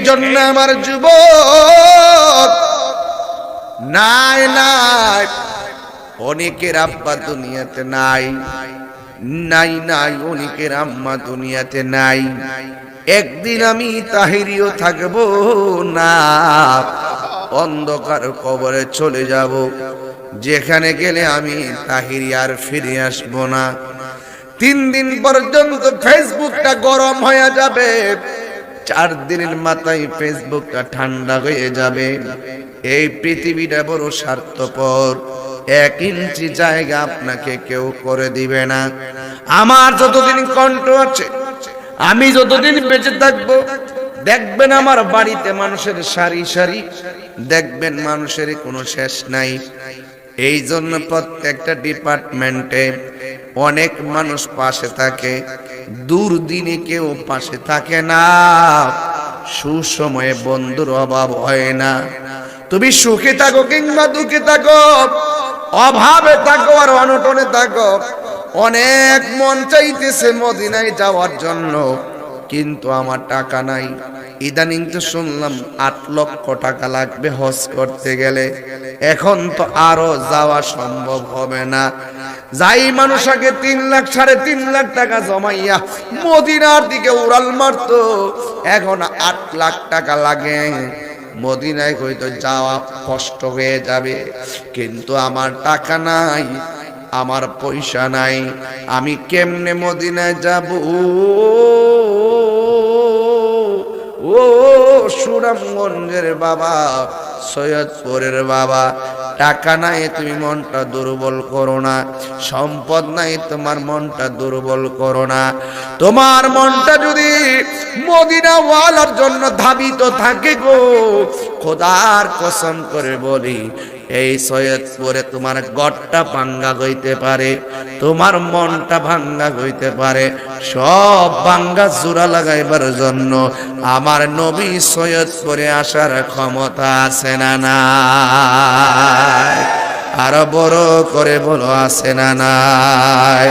জন্য আমার যুবক। নাই নাই। অনেকের আব্বা দুনিয়াতে নাই। নাই নাই। অনেকের আম্মা দুনিয়াতে নাই। একদিন আমি তাহিরিও থাকব না। অন্ধকার কবরে চলে যাব। যেখানে গেলে আমি তাহিরি আর ফিরে আসব না। তিন দিন পর্যন্ত ফেসবুকটা গরম হয়ে যাবে। চার দিনের মাথায় ফেসবুকটা ঠান্ডা হয়ে যাবে। এই পৃথিবীটা বড় স্বার্থপর। এক ইঞ্চি জায়গা আপনাকে কেউ করে দিবে না। আমার যতদিন কণ্ঠ আছে, আমি যতদিন বেঁচে থাকব, দেখবেন আমার বাড়িতে মানুষের সারি সারি, দেখবেন মানুষের কোনো শেষ নাই। এই জন্য প্রত্যেকটা ডিপার্টমেন্টে অনেক মানুষ পাশে থাকে, দুর্দিনে কেউ পাশে থাকে না। সুসময়ে বন্ধুর অভাব হয় না। তুমি সুখে থাকো কিংবা দুঃখে থাকো, অভাবে থাকো আর অনটনে থাকো। অনেক মন চাইতেছে মদিনায় যাওয়ার জন্য, কিন্তু আমার টাকা নাই। ইদানিং তো শুনলাম আট লক্ষ টাকা লাগবে হজ করতে গেলে। এখন তো আরও যাওয়া সম্ভব হবে না। যাই মানুষ আগে তিন লাখ, সাড়ে তিন লাখ টাকা জমাইয়া মদিনার দিকে উড়াল মারতো। এখন আট লাখ টাকা লাগে। মদিনায় হয়তো যাওয়া কষ্ট হয়ে যাবে। কিন্তু আমার টাকা নাই, আমার পয়সা নাই। আমি কেমনে মদিনায় যাব? সুরামগঞ্জের বাবা, সৈয়দপুরের বাবা। টাকা নাই, তুমি মনটা দুর্বল করো না। সম্পদ নাই, তোমার মনটা দুর্বল করো না। তোমার মনটা যদি মদিনাওয়ালার জন্য ধাবিত থাকে গো, খোদার কসম করে বলি এই সৈয়দপুরে তোমার গড়টা ভাঙ্গা হইতে পারে, তোমার মনটা ভাঙ্গা হইতে পারে। সব ভাঙ্গা জোড়া লাগাইবার জন্য আমার নবী সৈয়দপুরে আসার ক্ষমতা আছে না না আরও বড় করে বলো, আছে না নাই?